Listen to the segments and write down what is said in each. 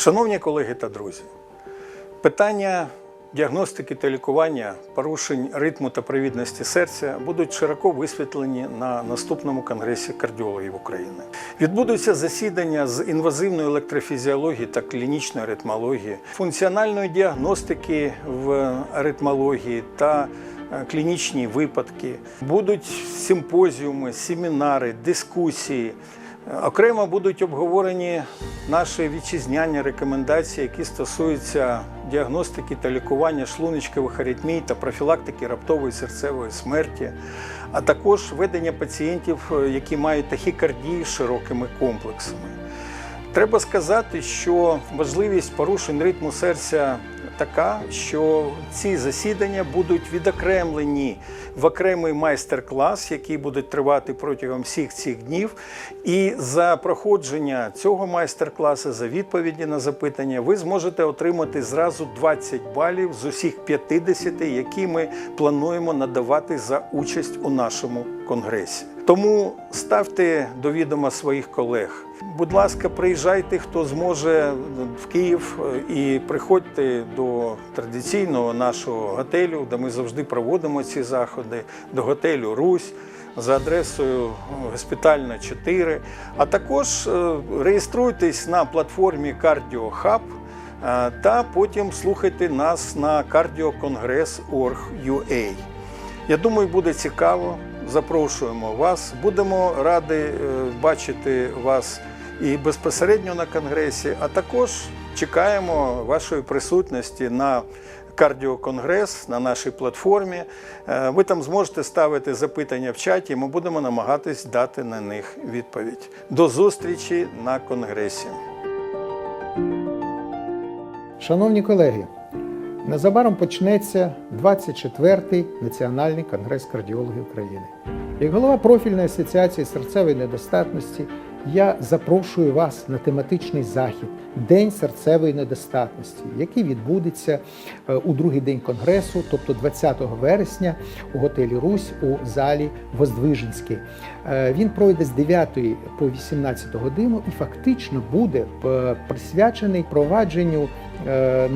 Шановні колеги та друзі, питання діагностики та лікування порушень ритму та провідності серця будуть широко висвітлені на наступному конгресі кардіологів України. Відбудуться засідання з інвазивної електрофізіології та клінічної аритмології, функціональної діагностики в аритмології та е, клінічні випадки. Будуть симпозіуми, семінари, дискусії. Окремо будуть обговорені наші вітчизняні рекомендації, які стосуються діагностики та лікування шлуночкових аритмій та профілактики раптової серцевої смерті, а також ведення пацієнтів, е, які мають тахікардію з широкими комплексами. Треба сказати, що важливість порушень ритму серця така, що ці засідання будуть відокремлені в окремий майстер-клас, який буде тривати протягом всіх цих днів. І за проходження цього майстер-класу, за відповіді на запитання, ви зможете отримати зразу 20 балів з усіх 50, які ми плануємо надавати за участь у нашому конгресі. Тому ставте до відома своїх колег. Будь ласка, приїжджайте, хто зможе в Київ е, і приходьте до традиційного нашого готелю, де ми завжди проводимо ці заходи, до готелю Русь за адресою е, Госпітальна 4. А також е, реєструйтесь на платформі Cardio Hub е, та потім слухайте нас на cardiocongres.org.ua. Я думаю, буде цікаво. Запрошуємо вас. Будемо раді е, бачити вас і безпосередньо на конгресі, а також чекаємо вашої присутності на кардіоконгрес на нашій платформі. Е, Ви там зможете ставити запитання в чаті, ми будемо намагатись дати на них відповідь. До зустрічі на конгресі. Шановні колеги, незабаром почнеться 24-й Національний конгрес кардіологів України. Як голова профільної асоціації серцевої недостатності, я запрошую вас на тематичний захід День серцевої недостатності, який відбудеться е, у другий день конгресу, тобто 20 вересня у готелі Русь у залі Воздвиженський. Е, Він пройде з 9 по 18 годину і фактично буде е, присвячений провадженню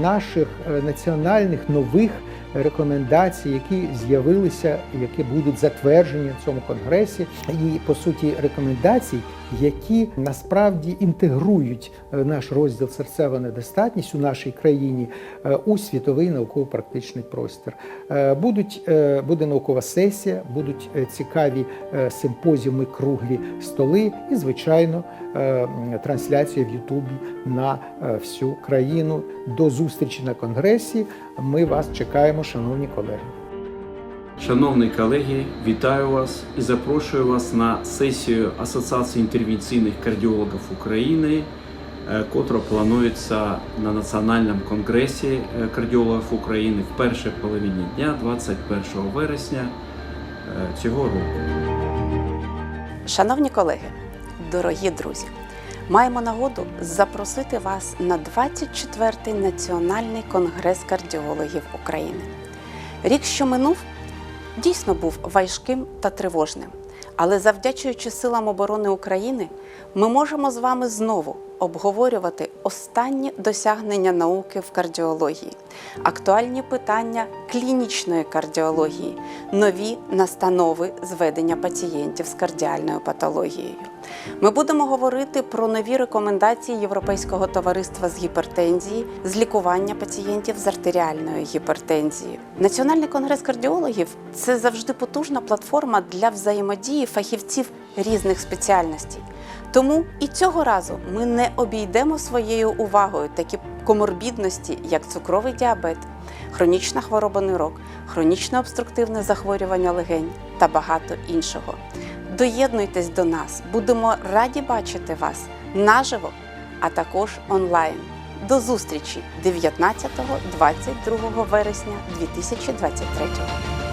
наших е, національних нових рекомендацій, які з'явилися, які будуть затверджені в цьому конгресі, і по суті рекомендацій, які насправді інтегрують е, наш розділ серцева недостатність у нашій країні е, у світовий науково-практичний простір. Е, Будуть буде наукова сесія, будуть цікаві симпозіуми, круглі столи і, звичайно, трансляція в Ютубі на всю країну. До зустрічі на конгресі. Ми вас чекаємо, шановні колеги. Шановні колеги, вітаю вас і запрошую вас на сесію Асоціації інтервенційних кардіологів України, е, котра планується на Національному конгресі е, кардіологів України в першій половині дня, 21 вересня е, цього року. Шановні колеги, дорогі друзі, маємо нагоду запросити вас на 24-й національний конгрес кардіологів України. Рік, що минув, дійсно був важким та тривожним. Але завдячуючи силам оборони України, ми можемо з вами знову обговорювати останні досягнення науки в кардіології, актуальні питання клінічної кардіології, нові настанови зведення пацієнтів з кардіальною патологією. Ми будемо говорити про нові рекомендації Європейського товариства з гіпертензії з лікування пацієнтів з артеріальною гіпертензією. Національний конгрес кардіологів це завжди потужна платформа для взаємодії фахівців різних спеціальностей. Тому і цього разу ми не обійдемо своєю увагою такі коморбідності, як цукровий діабет, хронічна хвороба нирок, хронічне обструктивне захворювання легень та багато іншого. Доєднуйтесь до нас, будемо раді бачити вас наживо, а також онлайн. До зустрічі 19-22 вересня 2023 року.